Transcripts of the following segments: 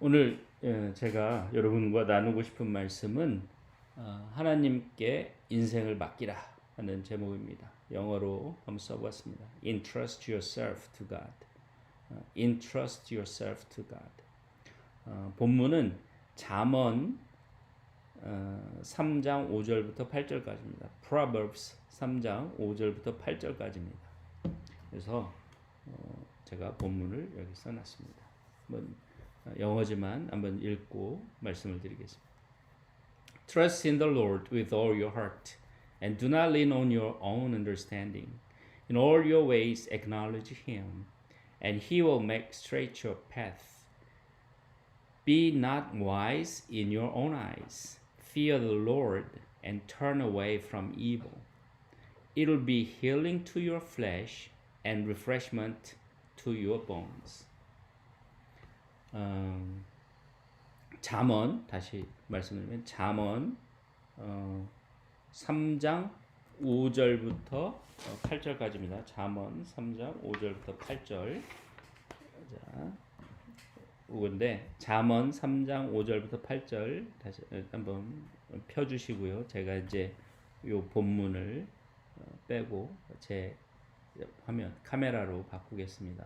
오늘 예, 제가 여러분과 나누고 싶은 말씀은 어, 하나님께 인생을 맡기라 하는 제목입니다. 영어로 한번 써봤습니다. Entrust yourself to God. 어, Entrust yourself to God. 어, 본문은 잠언 어, 3장 5절부터 8절까지입니다. Proverbs 3장 5절부터 8절까지입니다. 그래서 어, 제가 본문을 여기 써놨습니다. 한번 어, 영어지만 한번 읽고 말씀을 드리겠습니다. Trust in the Lord with all your heart and do not lean on your own understanding. In all your ways acknowledge him and he will make straight your path. Be not wise in your own eyes. Fear the Lord and turn away from evil. It'll be healing to your flesh and refreshment to your bones. 음, 잠언 다시 말씀드리면 잠언 어, 3장 5절부터 어, 8절까지입니다. 잠언 3장 5절부터 8절. 자, 오건데 잠언 3장 5절부터 8절 다시 한번 펴 주시고요. 제가 이제 요 본문을 어, 빼고 제 화면 카메라로 바꾸겠습니다.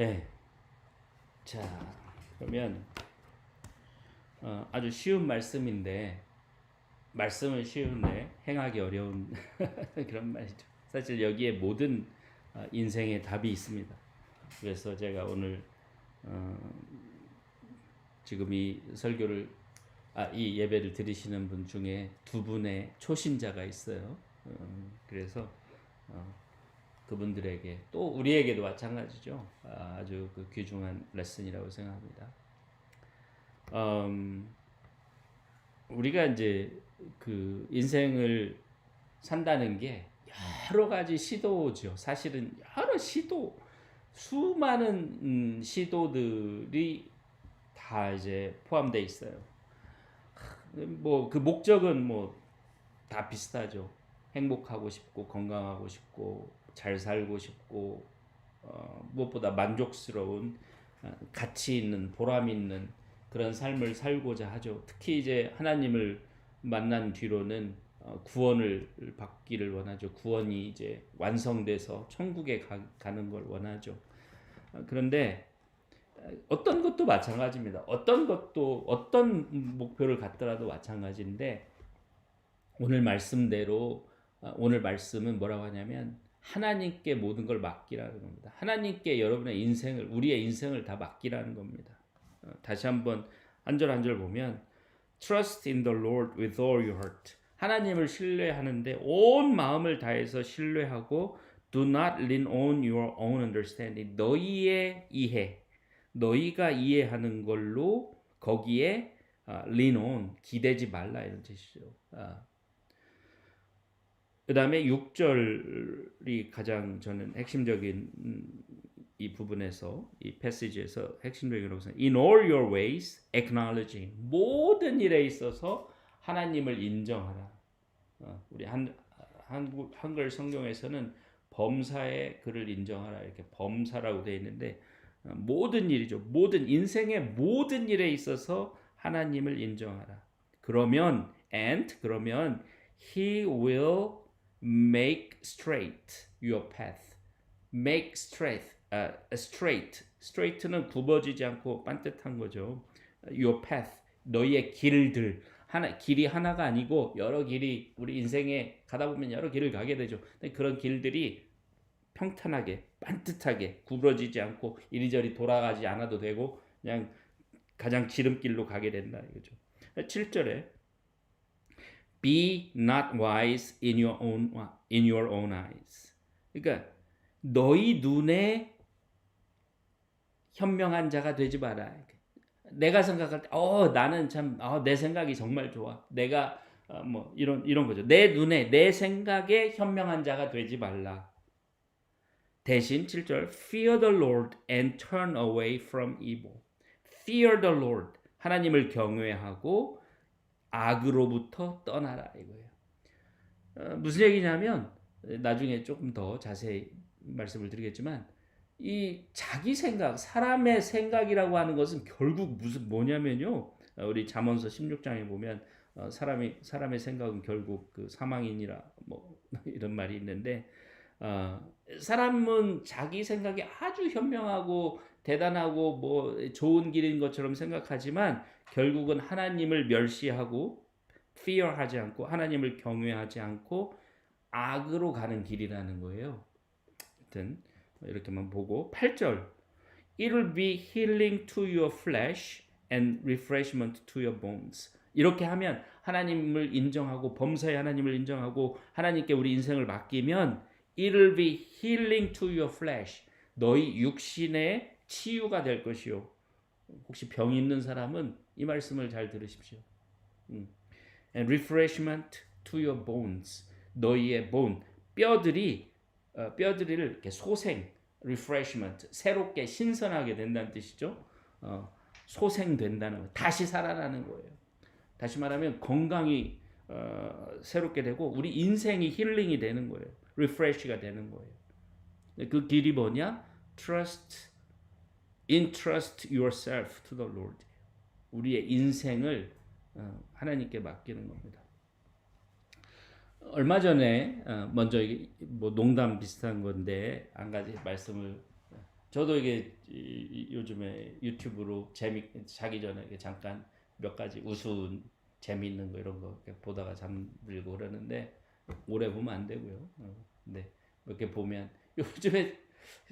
예. 자, 그러면 어, 아주 쉬운 말씀인데 말씀은 쉬운데 행하기 어려운 그런 말이죠. 사실 여기에 모든 어, 인생의 답이 있습니다. 그래서 제가 오늘 어, 지금 이 설교를 아, 이 예배를 들으시는 분 중에 두 분의 초신자가 있어요. 어, 그래서 어, 그분들에게 또 우리에게도 마찬가지죠. 아, 아주 그 귀중한 레슨이라고 생각합니다. 음, 우리가 이제 그 인생을 산다는 게 여러 가지 시도죠. 사실은 여러 시도, 수많은 음, 시도들이 다 이제 포함되어 있어요. 뭐 그 목적은 뭐 다 비슷하죠. 행복하고 싶고 건강하고 싶고 잘 살고 싶고 어, 무엇보다 만족스러운 어, 가치 있는 보람 있는 그런 삶을 살고자 하죠. 특히 이제 하나님을 만난 뒤로는 어, 구원을 받기를 원하죠. 구원이 이제 완성돼서 천국에 가, 가는 걸 원하죠. 어, 그런데 어떤 것도 마찬가지입니다. 어떤 것도 어떤 목표를 갖더라도 마찬가지인데 오늘 말씀대로 어, 오늘 말씀은 뭐라고 하냐면 하나님께 모든 걸 맡기라는 겁니다. 하나님께 여러분의 인생을 우리의 인생을 다 맡기라는 겁니다. 어, 다시 한번 한절 한 절 보면 Trust in the Lord with all your heart. 하나님을 신뢰하는데 온 마음을 다해서 신뢰하고 Do not lean on your own understanding. 너희의 이해, 너희가 이해하는 걸로 거기에 uh, lean on 기대지 말라 이런 뜻이죠. 아. 그 다음에 6절이 가장 저는 핵심적인 이 부분에서 이 패시지에서 핵심적이라고 생각. In all your ways acknowledging 모든 일에 있어서 하나님을 인정하라. 어, 우리 한 한국 한글 성경에서는 범사의 그를 인정하라 이렇게 범사라고 되어 있는데 어, 모든 일이죠. 모든 인생의 모든 일에 있어서 하나님을 인정하라. 그러면 and 그러면 he will make straight your path. make straight, uh, straight. straight는 굽어지지 않고 반듯한 거죠. your path, 너희의 길들. 하나 길이 하나가 아니고 여러 길이 우리 인생에 가다 보면 여러 길을 가게 되죠. 그런 길들이 평탄하게 반듯하게 구부러지지 않고 이리저리 돌아가지 않아도 되고 그냥 가장 지름길로 가게 된다 이거죠. 7절에 Be not wise in your own in your own eyes. 그러니까 너희 눈에 현명한 자가 되지 마라. 내가 생각할 때, 어 나는 참, 어, 내 생각이 정말 좋아. 내가 어, 뭐 이런 이런 거죠. 내 눈에 내 생각에 현명한 자가 되지 말라. 대신 7절 Fear the Lord and turn away from evil. Fear the Lord. 하나님을 경외하고 악으로부터 떠나라 이거예요. 어, 무슨 얘기냐면 나중에 조금 더 자세히 말씀을 드리겠지만 이 자기 생각, 사람의 생각이라고 하는 것은 결국 무슨 뭐냐면요. 어, 우리 잠언서 16장에 보면 어, 사람이 사람의 생각은 결국 그 사망이니라 뭐 이런 말이 있는데 어, 사람은 자기 생각이 아주 현명하고 대단하고 뭐 좋은 길인 것처럼 생각하지만 결국은 하나님을 멸시하고 fear하지 않고 하나님을 경외하지 않고 악으로 가는 길이라는 거예요. 하여튼 이렇게만 보고 8절 It will be healing to your flesh and refreshment to your bones. 이렇게 하면 하나님을 인정하고 범사의 하나님을 인정하고 하나님께 우리 인생을 맡기면 It will be healing to your flesh. 너희 육신의 치유가 될 것이요. 혹시 병 있는 사람은 이 말씀을 잘 들으십시오. 음. And refreshment to your bones. 너희의 bone 뼈들이 어, 뼈들을 이렇게 소생 refreshment 새롭게 신선하게 된다는 뜻이죠. 어, 소생된다는 거 다시 살아나는 거예요. 다시 말하면 건강이 어, 새롭게 되고 우리 인생이 힐링이 되는 거예요. 리프레시가 되는 거예요. 그 길이 뭐냐? Trust, entrust yourself to the Lord. 우리의 인생을 어, 하나님께 맡기는 겁니다. 얼마 전에 어, 먼저 뭐 농담 비슷한 건데 한 가지 말씀을 저도 이게 요즘에 유튜브로 재미 자기 전에 잠깐 몇 가지 우스운 재미있는 거 이런 거 보다가 잠들고 그러는데 오래 보면 안 되고요. 어, 근데 이렇게 보면 요즘에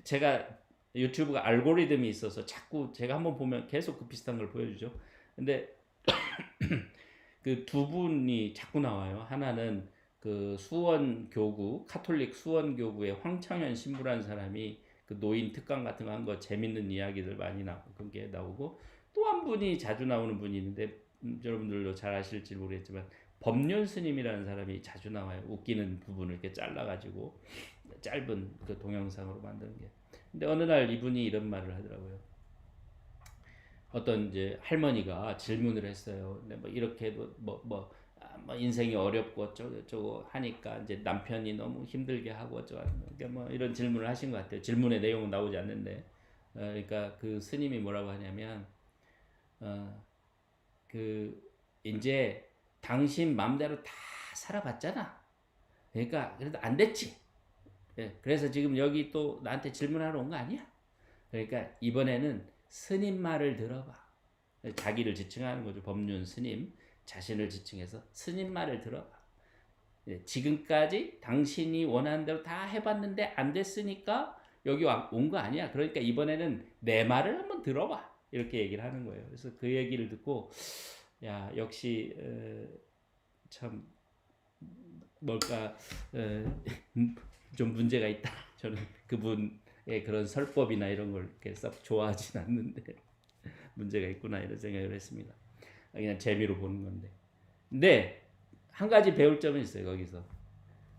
제가 유튜브가 알고리즘이 있어서 자꾸 제가 한번 보면 계속 그 비슷한 걸 보여주죠. 근데 그 두 분이 자꾸 나와요. 하나는 그 수원 교구 카톨릭 수원 교구의 황창현 신부라는 사람이 그 노인 특강 같은 거 한 거 재밌는 이야기들 많이 나오고 그게 나오고 또 한 분이 자주 나오는 분이 있는데 음, 여러분들도 잘 아실지 모르겠지만 법륜 스님이라는 사람이 자주 나와요. 웃기는 부분을 이렇게 잘라가지고 짧은 그 동영상으로 만드는 게. 근데 어느 날 이분이 이런 말을 하더라고요. 어떤 이제 할머니가 질문을 했어요. 근데 뭐 이렇게도 뭐 뭐, 아, 뭐 인생이 어렵고 어쩌고 저쩌고 하니까 이제 남편이 너무 힘들게 하고 어쩌고 그러니까 뭐 이런 질문을 하신 것 같아요. 질문의 내용은 나오지 않는데, 어, 그러니까 그 스님이 뭐라고 하냐면, 어, 그 이제 당신 마음대로 다 살아봤잖아. 그러니까 그래도 안 됐지. 예, 그래서 지금 여기 또 나한테 질문하러 온 거 아니야? 그러니까 이번에는 스님 말을 들어봐. 자기를 지칭하는 거죠. 법륜 스님. 자신을 지칭해서 스님 말을 들어봐. 예, 지금까지 당신이 원하는 대로 다 해봤는데 안 됐으니까 여기 온 거 아니야. 그러니까 이번에는 내 말을 한번 들어봐. 이렇게 얘기를 하는 거예요. 그래서 그 얘기를 듣고 야 역시 어, 참 뭘까 어, 좀 문제가 있다. 저는 그분의 그런 설법이나 이런 걸 이렇게 썩 좋아하진 않는데 문제가 있구나 이런 생각을 했습니다. 그냥 재미로 보는 건데. 근데 한 가지 배울 점은 있어요 거기서.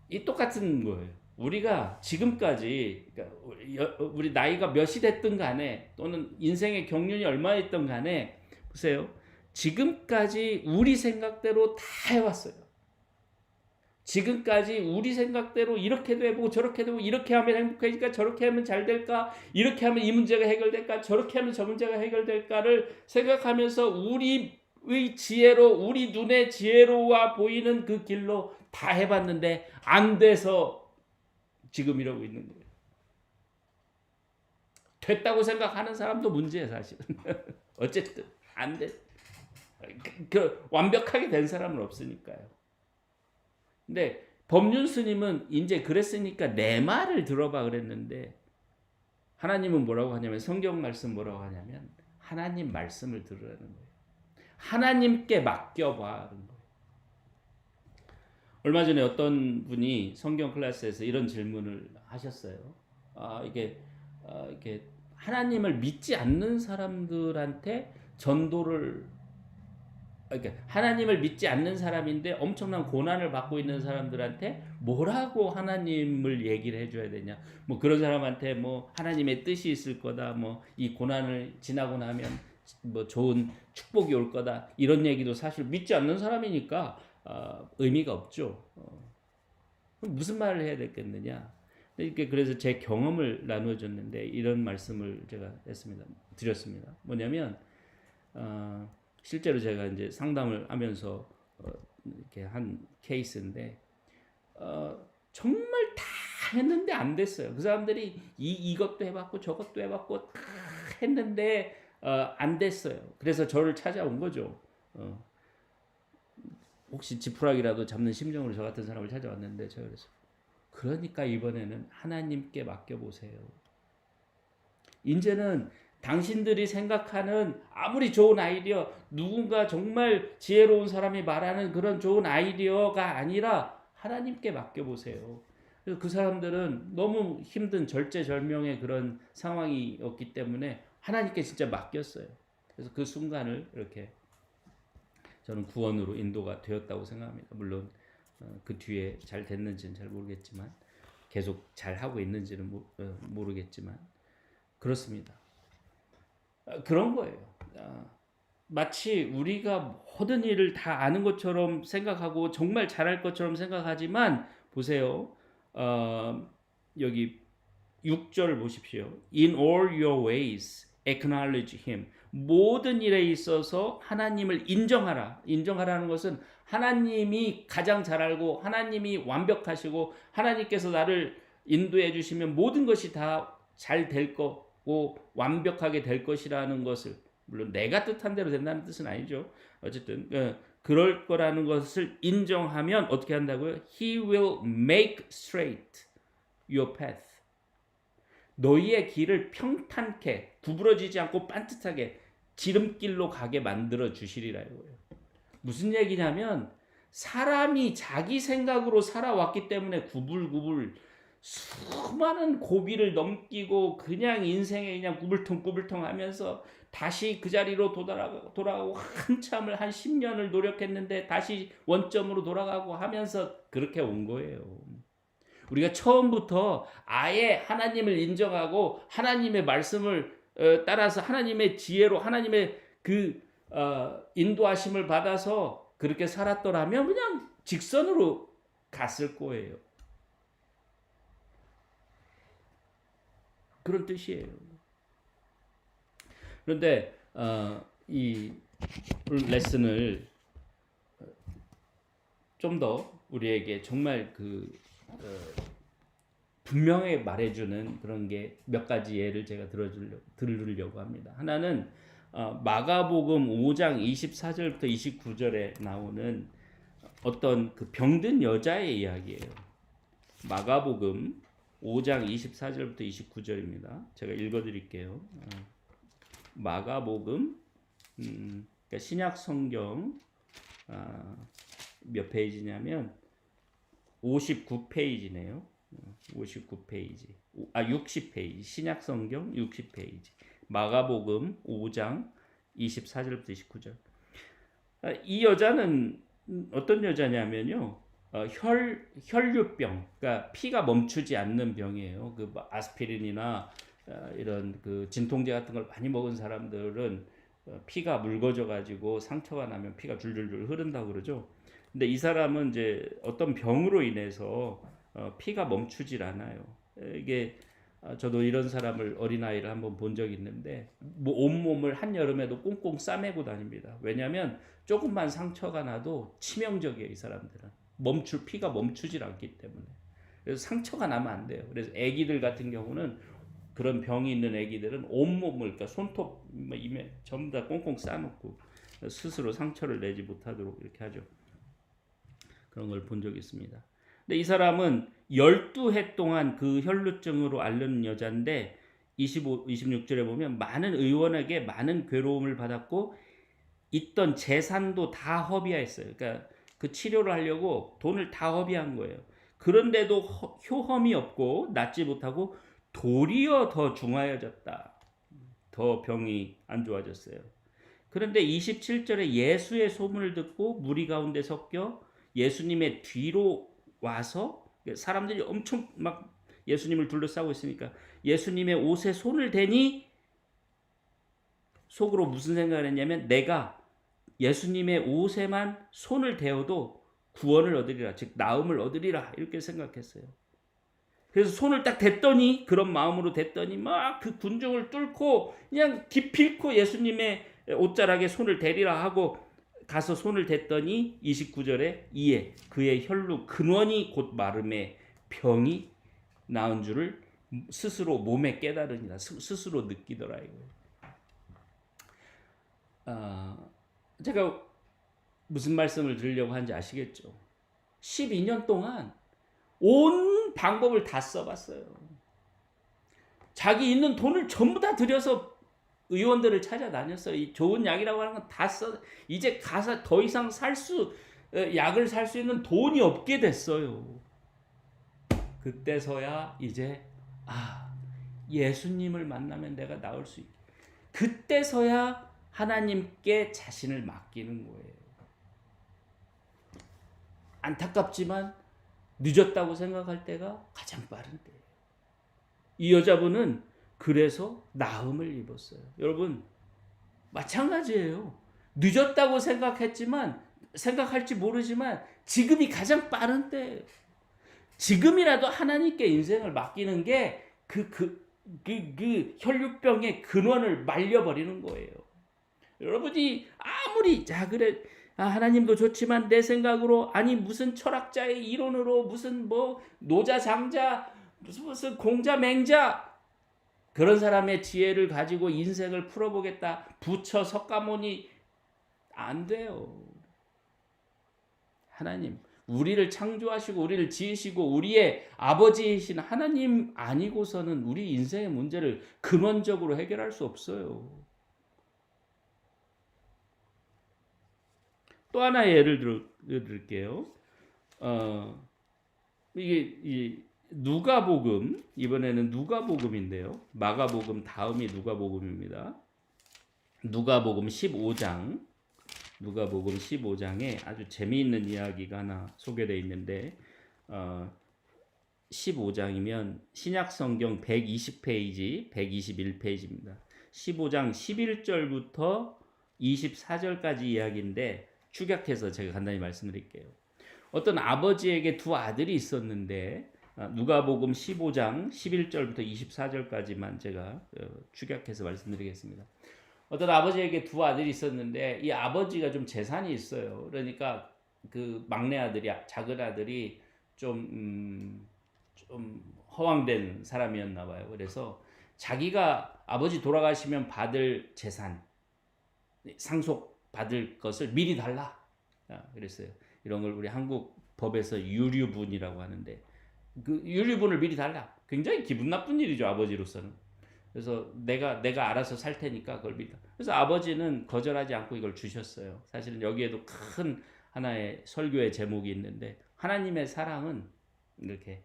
이 똑같은 거예요. 우리가 지금까지 그러니까 우리 나이가 몇이 됐든 간에 또는 인생의 경륜이 얼마나 있든 간에 보세요. 지금까지 우리 생각대로 다 해왔어요. 지금까지 우리 생각대로 이렇게도 해보고 저렇게도 해보고 이렇게 하면 행복해질까 저렇게 하면 잘 될까 이렇게 하면 이 문제가 해결될까 저렇게 하면 저 문제가 해결될까를 생각하면서 우리의 지혜로 우리 눈의 지혜로와 보이는 그 길로 다 해봤는데 안 돼서 지금 이러고 있는 거예요. 됐다고 생각하는 사람도 문제예요 사실은. 어쨌든 안 돼. 그, 그 완벽하게 된 사람은 없으니까요. 근데 법륜 스님은 이제 그랬으니까 내 말을 들어봐 그랬는데 하나님은 뭐라고 하냐면 성경 말씀 뭐라고 하냐면 하나님 말씀을 들으라는 거예요. 하나님께 맡겨봐. 얼마 전에 어떤 분이 성경 클래스에서 이런 질문을 하셨어요. 아 이게 아, 이게 하나님을 믿지 않는 사람들한테 전도를 그러니까 하나님을 믿지 않는 사람인데 엄청난 고난을 받고 있는 사람들한테 뭐라고 하나님을 얘기를 해줘야 되냐? 뭐 그런 사람한테 뭐 하나님의 뜻이 있을 거다, 뭐 이 고난을 지나고 나면 뭐 좋은 축복이 올 거다 이런 얘기도 사실 믿지 않는 사람이니까 어, 의미가 없죠. 어. 무슨 말을 해야 되겠느냐? 이렇게 그래서 제 경험을 나누어 줬는데 이런 말씀을 제가 했습니다. 드렸습니다. 뭐냐면 어, 실제로 제가 이제 상담을 하면서 어, 이렇게 한 케이스인데 어, 정말 다 했는데 안 됐어요. 그 사람들이 이 이것도 해봤고 저것도 해봤고 다 했는데 어, 안 됐어요. 그래서 저를 찾아온 거죠. 어, 혹시 지푸라기라도 잡는 심정으로 저 같은 사람을 찾아왔는데 제가 그래서 그러니까 이번에는 하나님께 맡겨보세요. 이제는 당신들이 생각하는 아무리 좋은 아이디어, 누군가 정말 지혜로운 사람이 말하는 그런 좋은 아이디어가 아니라 하나님께 맡겨보세요. 그 사람들은 너무 힘든 절제절명의 그런 상황이었기 때문에 하나님께 진짜 맡겼어요. 그래서 그 순간을 이렇게 저는 구원으로 인도가 되었다고 생각합니다. 물론 어, 그 뒤에 잘 됐는지는 잘 모르겠지만 계속 잘 하고 있는지는 모, 어, 모르겠지만 그렇습니다. 아, 그런 거예요. 아, 마치 우리가 모든 일을 다 아는 것처럼 생각하고 정말 잘할 것처럼 생각하지만 보세요. 어, 여기 6절 보십시오. In all your ways acknowledge him. 모든 일에 있어서 하나님을 인정하라. 인정하라는 것은 하나님이 가장 잘 알고 하나님이 완벽하시고 하나님께서 나를 인도해 주시면 모든 것이 다 잘될거 고 완벽하게 될 것이라는 것을 물론 내가 뜻한 대로 된다는 뜻은 아니죠. 어쨌든 어, 그럴 거라는 것을 인정하면 어떻게 한다고요? He will make straight your path. 너희의 길을 평탄케 구부러지지 않고 반듯하게 지름길로 가게 만들어 주시리라 이거예요. 무슨 얘기냐면 사람이 자기 생각으로 살아왔기 때문에 구불구불 수많은 고비를 넘기고 그냥 인생에 그냥 구불통구불통 하면서 다시 그 자리로 돌아가고, 돌아가고 한참을 한 10년을 노력했는데 다시 원점으로 돌아가고 하면서 그렇게 온 거예요. 우리가 처음부터 아예 하나님을 인정하고 하나님의 말씀을 어, 따라서 하나님의 지혜로 하나님의 그 어, 인도하심을 받아서 그렇게 살았더라면 그냥 직선으로 갔을 거예요. 그런 뜻이에요. 그런데 어, 이 레슨을 좀 더 우리에게 정말 그 어, 분명하게 말해주는 그런 게 몇 가지 예를 제가 들으려고 합니다. 하나는 어, 마가복음 5장 24절부터 29절에 나오는 어떤 그 병든 여자의 이야기예요. 마가복음 5장 24절부터 29절입니다. 제가 읽어드릴게요. 어, 마가복음 음, 그러니까 신약 성경 아, 몇 페이지냐면 59페이지네요. 59페이지. 아 60페이지. 신약 성경 60페이지. 마가복음 5장 24절부터 29절. 아, 이 여자는 어떤 여자냐면요. 어, 혈 혈류병, 그러니까 피가 멈추지 않는 병이에요. 그뭐 아스피린이나 어, 이런 그 진통제 같은 걸 많이 먹은 사람들은 어, 피가 묽어져 가지고 상처가 나면 피가 줄줄줄 흐른다고 그러죠. 근데 이 사람은 이제 어떤 병으로 인해서 어, 피가 멈추질 않아요. 이게 아, 저도 이런 사람을 어린아이를 한번 본 적이 있는데 뭐 온몸을 한여름에도 꽁꽁 싸매고 다닙니다. 왜냐하면 조금만 상처가 나도 치명적이에요. 이 사람들은. 멈출 피가 멈추질 않기 때문에. 그래서 상처가 나면 안 돼요. 그래서 아기들 같은 경우는 그런 병이 있는 아기들은 온몸을 그러니까 손톱 뭐 이메 전부 다 꽁꽁 싸놓고 스스로 상처를 내지 못하도록 이렇게 하죠. 그런 걸 본 적이 있습니다. 근데 이 사람은 12해 동안 그 혈루증으로 앓는 여자인데 25, 26절에 보면 많은 의원에게 많은 괴로움을 받았고 있던 재산도 다 허비했어요. 그러니까 그 치료를 하려고 돈을 다 허비한 거예요. 그런데도 허- 효험이 없고 낫지 못하고 도리어 더 중하여졌다. 더 병이 안 좋아졌어요. 그런데 27절에 예수의 소문을 듣고 무리 가운데 섞여 예수님의 뒤로 와서 사람들이 엄청 막 예수님을 둘러싸고 있으니까 예수님의 옷에 손을 대니 속으로 무슨 생각을 했냐면 내가 예수님의 옷에만 손을 대어도 구원을 얻으리라. 즉 나음을 얻으리라. 이렇게 생각했어요. 그래서 손을 딱 댔더니 그런 마음으로 댔더니 막 그 군중을 뚫고 그냥 기필코 예수님의 옷자락에 손을 대리라 하고 가서 손을 댔더니 29절에 이에 그의 혈루 근원이 곧 마름에 병이 나은 줄을 스스로 몸에 깨달으니라 스- 스스로 느끼더라 이거예요. 아, 제가 무슨 말씀을 드리려고 하는지 아시겠죠? 12년 동안 온 방법을 다 써봤어요. 자기 있는 돈을 전부 다 들여서 의원들을 찾아다녔어요. 이 좋은 약이라고 하는 건 다 써. 이제 가서 더 이상 살 수, 어, 약을 살 수 있는 돈이 없게 됐어요. 그때서야 이제, 아, 예수님을 만나면 내가 나을 수 있. 그때서야 하나님께 자신을 맡기는 거예요. 안타깝지만 늦었다고 생각할 때가 가장 빠른 때예요. 이 여자분은 그래서 나음을 입었어요. 여러분 마찬가지예요. 늦었다고 생각했지만 생각할지 모르지만 지금이 가장 빠른 때예요. 지금이라도 하나님께 인생을 맡기는 게 그 그 그 그 혈육병의 근원을 말려버리는 거예요. 여러분이 아무리 자 그래 아, 하나님도 좋지만 내 생각으로 아니 무슨 철학자의 이론으로 무슨 뭐 노자 장자 무슨 무슨 공자 맹자 그런 사람의 지혜를 가지고 인생을 풀어보겠다 부처 석가모니 안 돼요. 하나님 우리를 창조하시고 우리를 지으시고 우리의 아버지이신 하나님 아니고서는 우리 인생의 문제를 근원적으로 해결할 수 없어요. 또 하나의 예를 들어 드릴게요. 어, 이게 이 누가복음 이번에는 누가복음인데요. 마가복음 다음이 누가복음입니다. 누가복음 15장 누가복음 15장에 아주 재미있는 이야기가 하나 소개되어 있는데 어, 15장이면 신약 성경 120페이지 121페이지입니다. 15장 11절부터 24절까지 이야기인데 축약해서 제가 간단히 말씀드릴게요. 어떤 아버지에게 두 아들이 있었는데 아, 누가복음 15장 11절부터 24절까지만 제가 어, 축약해서 말씀드리겠습니다. 어떤 아버지에게 두 아들이 있었는데 이 아버지가 좀 재산이 있어요. 그러니까 그 막내 아들이 작은 아들이 좀, 음, 좀 허황된 사람이었나 봐요. 그래서 자기가 아버지 돌아가시면 받을 재산 상속 받을 것을 미리 달라. 아, 그랬어요. 이런 걸 우리 한국 법에서 유류분이라고 하는데 그 유류분을 미리 달라. 굉장히 기분 나쁜 일이죠 아버지로서는. 그래서 내가 내가 알아서 살 테니까 그걸 믿다. 그래서 아버지는 거절하지 않고 이걸 주셨어요. 사실은 여기에도 큰 하나의 설교의 제목이 있는데 하나님의 사랑은 이렇게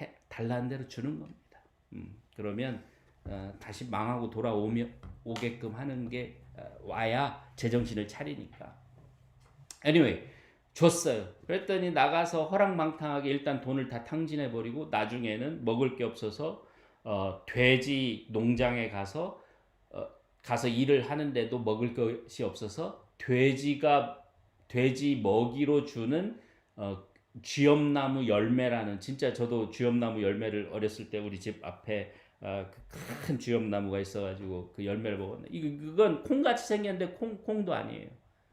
해, 달라는 대로 주는 겁니다. 음, 그러면 어, 다시 망하고 돌아오며 오게끔 하는 게 어, 와야 제정신을 차리니까. anyway 줬어요. 그랬더니 나가서 허랑방탕하게 일단 돈을 다 탕진해 버리고 나중에는 먹을 게 없어서 어, 돼지 농장에 가서 어, 가서 일을 하는데도 먹을 것이 없어서 돼지가 돼지 먹이로 주는 어, 쥐엄나무 열매라는 진짜 저도 쥐엄나무 열매를 어렸을 때 우리 집 앞에 어, 그큰 쥐엄나무가 있어가지고 그 열매를 먹었는데 이거 그건 콩같이 생겼는데 콩 콩도 아니에요.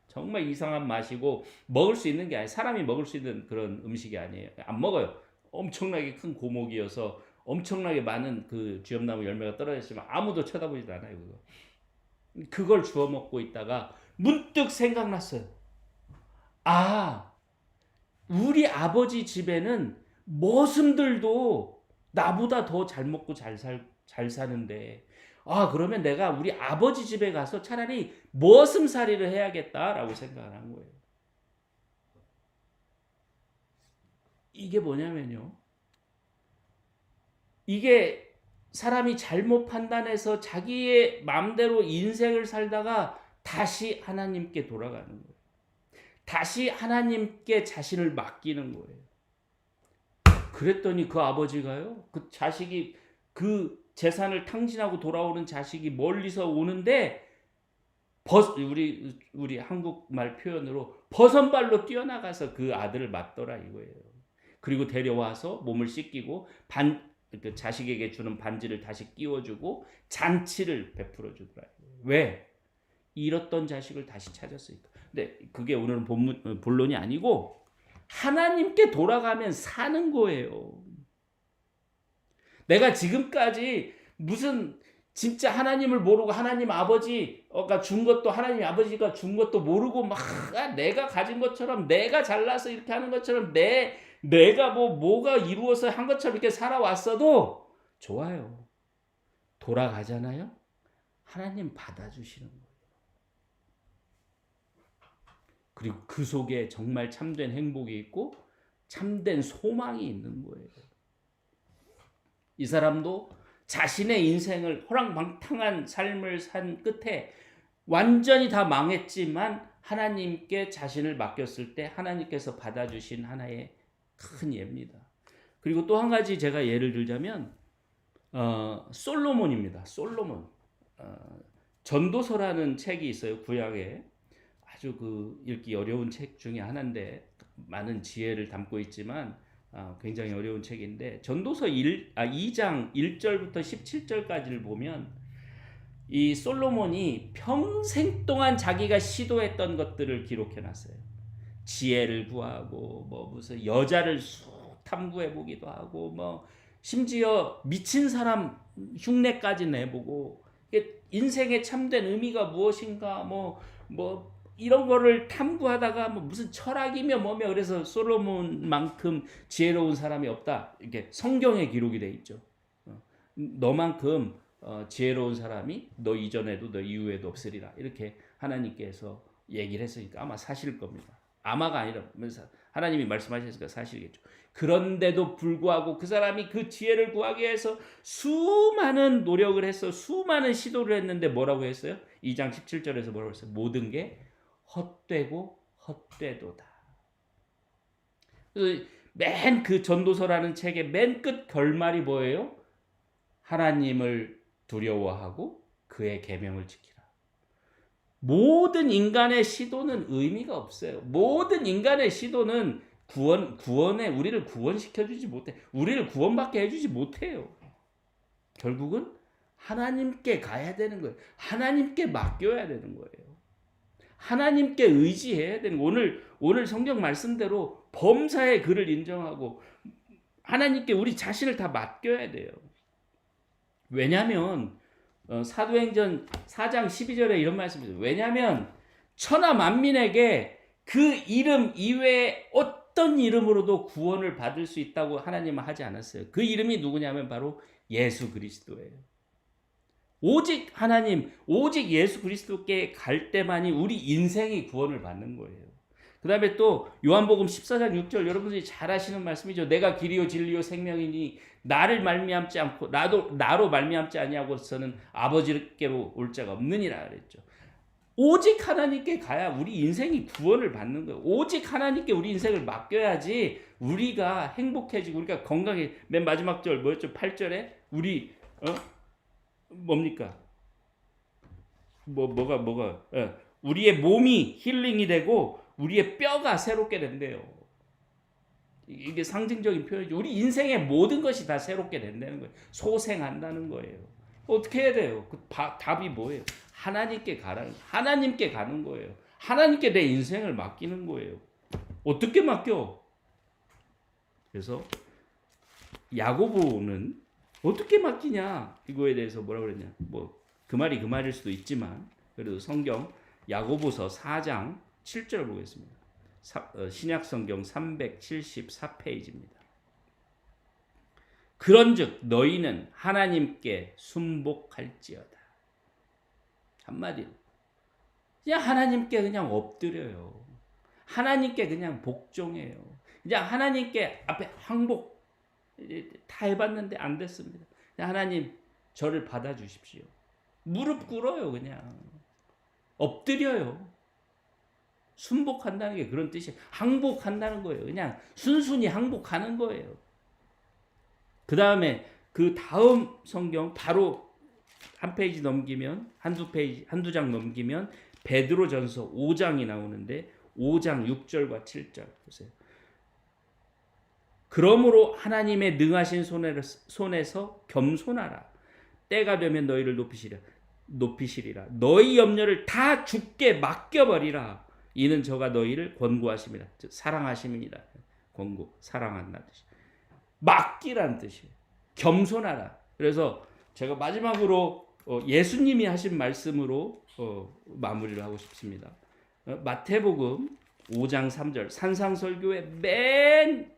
정말 이상한 맛이고 먹을 수 있는 게 아니에요. 사람이 먹을 수 있는 그런 음식이 아니에요. 안 먹어요. 엄청나게 큰 고목이어서 엄청나게 많은 그 쥐엄나무 열매가 떨어졌지만 아무도 쳐다보지도 않아요. 그거. 그걸 주워 먹고 있다가 문득 생각났어요. 아, 우리 아버지 집에는 머슴들도 나보다 더 잘 먹고 잘 살, 잘 사는데, 아, 그러면 내가 우리 아버지 집에 가서 차라리 머슴살이를 해야겠다라고 생각을 한 거예요. 이게 뭐냐면요. 이게 사람이 잘못 판단해서 자기의 마음대로 인생을 살다가 다시 하나님께 돌아가는 거예요. 다시 하나님께 자신을 맡기는 거예요. 그랬더니 그 아버지가요, 그 자식이 그 재산을 탕진하고 돌아오는 자식이 멀리서 오는데 벗 우리 우리 한국말 표현으로 버선발로 뛰어나가서 그 아들을 맞더라 이거예요. 그리고 데려와서 몸을 씻기고 반 그 자식에게 주는 반지를 다시 끼워주고 잔치를 베풀어 주더라. 왜? 잃었던 자식을 다시 찾았으니까. 근데 그게 오늘은 본문 어, 본론이 아니고 하나님께 돌아가면 사는 거예요. 내가 지금까지 무슨 진짜 하나님을 모르고 하나님 아버지가 준 것도 하나님 아버지가 준 것도 모르고 막 아, 내가 가진 것처럼 내가 잘나서 이렇게 하는 것처럼 내 내가 뭐 뭐가 이루어서 한 것처럼 이렇게 살아왔어도 좋아요. 돌아가잖아요. 하나님 받아주시는 거예요. 그리고 그 속에 정말 참된 행복이 있고 참된 소망이 있는 거예요. 이 사람도 자신의 인생을 호랑방탕한 삶을 산 끝에 완전히 다 망했지만 하나님께 자신을 맡겼을 때 하나님께서 받아주신 하나의 큰 예입니다. 그리고 또 한 가지 제가 예를 들자면 어, 솔로몬입니다. 솔로몬 어, 전도서라는 책이 있어요 구약에 아주 그 읽기 어려운 책 중에 하나인데 많은 지혜를 담고 있지만 아, 굉장히 어려운 책인데 전도서 1, 아, 2장 1절부터 17절까지를 보면 이 솔로몬이 평생 동안 자기가 시도했던 것들을 기록해 놨어요. 지혜를 구하고 뭐 무슨 여자를 쑥 탐구해 보기도 하고 뭐 심지어 미친 사람 흉내까지 내보고 인생의 참된 의미가 무엇인가 뭐뭐 이런 거를 탐구하다가 뭐 무슨 철학이며 뭐며 그래서 솔로몬만큼 지혜로운 사람이 없다 이렇게 성경에 기록이 돼 있죠. 어, 너만큼 어, 지혜로운 사람이 너 이전에도 너 이후에도 없으리라 이렇게 하나님께서 얘기를 했으니까 아마 사실 겁니다. 아마가 아니라 하나님이 말씀하셨으니까 사실이겠죠. 그런데도 불구하고 그 사람이 그 지혜를 구하기 위해서 수많은 노력을 했어. 수많은 시도를 했는데 뭐라고 했어요? 2장 17절에서 뭐라고 했어요? 모든 게 헛되고 헛되도다. 맨그 전도서라는 책의 맨 끝 결말이 뭐예요? 하나님을 두려워하고 그의 계명을 지키라. 모든 인간의 시도는 의미가 없어요. 모든 인간의 시도는 구원 구원에 우리를 구원시켜 주지 못해. 우리를 구원받게 해 주지 못해요. 결국은 하나님께 가야 되는 거예요. 하나님께 맡겨야 되는 거예요. 하나님께 의지해야 되는. 오늘 오늘 성경 말씀대로 범사의 그를 인정하고 하나님께 우리 자신을 다 맡겨야 돼요. 왜냐하면 어, 사도행전 4장 12절에 이런 말씀이 있어요. 왜냐하면 천하 만민에게 그 이름 이외에 어떤 이름으로도 구원을 받을 수 있다고 하나님은 하지 않았어요. 그 이름이 누구냐면 바로 예수 그리스도예요. 오직 하나님, 오직 예수 그리스도께 갈 때만이 우리 인생이 구원을 받는 거예요. 그 다음에 또 요한복음 14장 6절 여러분들이 잘 아시는 말씀이죠. 내가 길이요 진리요 생명이니 나를 말미암지 않고 나도 나로 말미암지 아니하고서는 아버지께로 올 자가 없느니라 그랬죠. 오직 하나님께 가야 우리 인생이 구원을 받는 거예요. 오직 하나님께 우리 인생을 맡겨야지 우리가 행복해지고 우리가 건강해. 맨 마지막 절 뭐였죠? 8절에 우리 어 뭡니까? 뭐 뭐가 뭐가 어, 우리의 몸이 힐링이 되고 우리의 뼈가 새롭게 된대요. 이게 상징적인 표현이죠. 우리 인생의 모든 것이 다 새롭게 된다는 거예요. 소생한다는 거예요. 어떻게 해야 돼요? 그 바, 답이 뭐예요? 하나님께 가라는 하나님께 가는 거예요. 하나님께 내 인생을 맡기는 거예요. 어떻게 맡겨? 그래서 야고보는 어떻게 맡기냐 이거에 대해서 뭐라 그랬냐? 뭐 그 말이 그 말일 수도 있지만 그래도 성경 야고보서 4장 7절 보겠습니다. 어, 신약 성경 374페이지입니다. 그런즉 너희는 하나님께 순복할지어다. 한마디로 그냥 하나님께 그냥 엎드려요. 하나님께 그냥 복종해요. 그냥 하나님께 앞에 항복 다 해봤는데 안 됐습니다. 하나님 저를 받아주십시오. 무릎 꿇어요 그냥 엎드려요. 순복한다는 게 그런 뜻이에요. 항복한다는 거예요. 그냥 순순히 항복하는 거예요. 그 다음에 그 다음 성경 바로 한 페이지 넘기면 한두 페이지 한두 장 넘기면 베드로전서 5장이 나오는데 5장 6절과 7절 보세요. 그러므로 하나님의 능하신 손에- 손에서 겸손하라. 때가 되면 너희를 높이시리라. 높이시리라. 너희 염려를 다 주께 맡겨버리라. 이는 저가 너희를 권고하심이라. 즉, 사랑하심이니라. 권고, 사랑한다는 뜻이. 맡기라는 뜻이에요. 겸손하라. 그래서 제가 마지막으로 어, 예수님이 하신 말씀으로 어, 마무리를 하고 싶습니다. 어, 마태복음 5장 3절 산상설교의 맨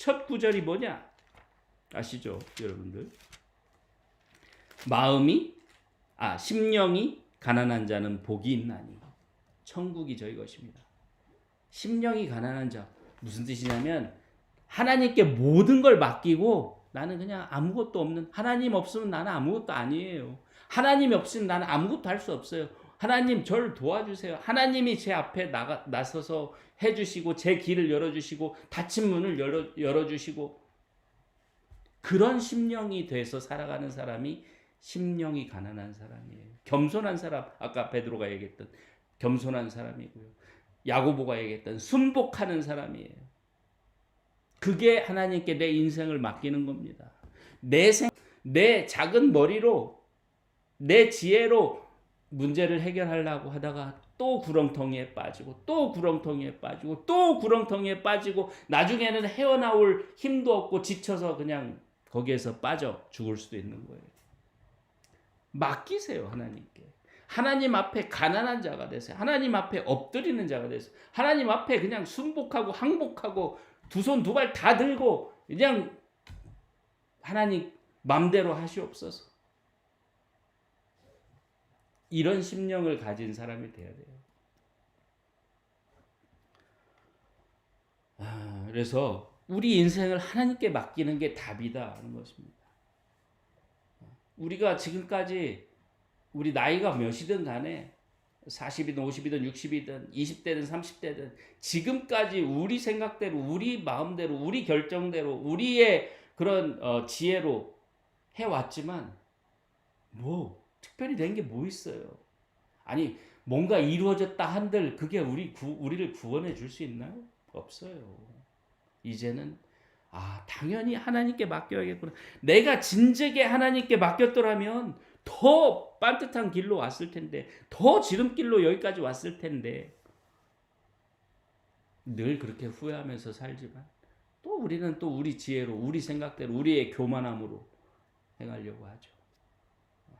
첫 구절이 뭐냐? 아시죠, 여러분들? 마음이 아 심령이 가난한 자는 복이 있나니 천국이 저희 것입니다. 심령이 가난한 자 무슨 뜻이냐면 하나님께 모든 걸 맡기고 나는 그냥 아무것도 없는 하나님 없으면 나는 아무것도 아니에요. 하나님 없으면 나는 아무것도 할 수 없어요. 하나님 저를 도와주세요. 하나님이 제 앞에 나가 나서서 해주시고 제 길을 열어주시고 닫힌 문을 열어 열어주시고 그런 심령이 돼서 살아가는 사람이 심령이 가난한 사람이에요. 겸손한 사람 아까 베드로가 얘기했던 겸손한 사람이고요. 야고보가 얘기했던 순복하는 사람이에요. 그게 하나님께 내 인생을 맡기는 겁니다. 내 생, 내 작은 머리로 내 지혜로 문제를 해결하려고 하다가 또 구렁텅이에 빠지고 또 구렁텅이에 빠지고 또 구렁텅이에 빠지고 나중에는 헤어나올 힘도 없고 지쳐서 그냥 거기에서 빠져 죽을 수도 있는 거예요. 맡기세요 하나님께. 하나님 앞에 가난한 자가 되세요. 하나님 앞에 엎드리는 자가 되세요. 하나님 앞에 그냥 순복하고 항복하고 두 손 두 발 다 들고 그냥 하나님 맘대로 하시옵소서. 이런 심령을 가진 사람이 돼야 돼요. 아, 그래서 우리 인생을 하나님께 맡기는 게 답이다 하는 것입니다. 우리가 지금까지 우리 나이가 몇이든 간에 40이든 50이든 60이든 20대든 30대든 지금까지 우리 생각대로 우리 마음대로 우리 결정대로 우리의 그런 어, 지혜로 해왔지만 뭐 특별히 된게뭐 있어요? 아니 뭔가 이루어졌다 한들 그게 우리 구, 우리를 구원해 줄 수 있나요? 없어요. 이제는 아 당연히 하나님께 맡겨야겠구나. 내가 진즉에 하나님께 맡겼더라면 더 반듯한 길로 왔을 텐데 더 지름길로 여기까지 왔을 텐데 늘 그렇게 후회하면서 살지만 또 우리는 또 우리 지혜로 우리 생각대로 우리의 교만함으로 행하려고 하죠.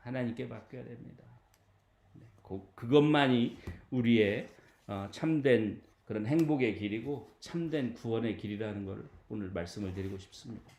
하나님께 맡겨야 됩니다. 네, 그- 그것만이 우리의 어, 참된 그런 행복의 길이고 참된 구원의 길이라는 것을 오늘 말씀을 드리고 싶습니다.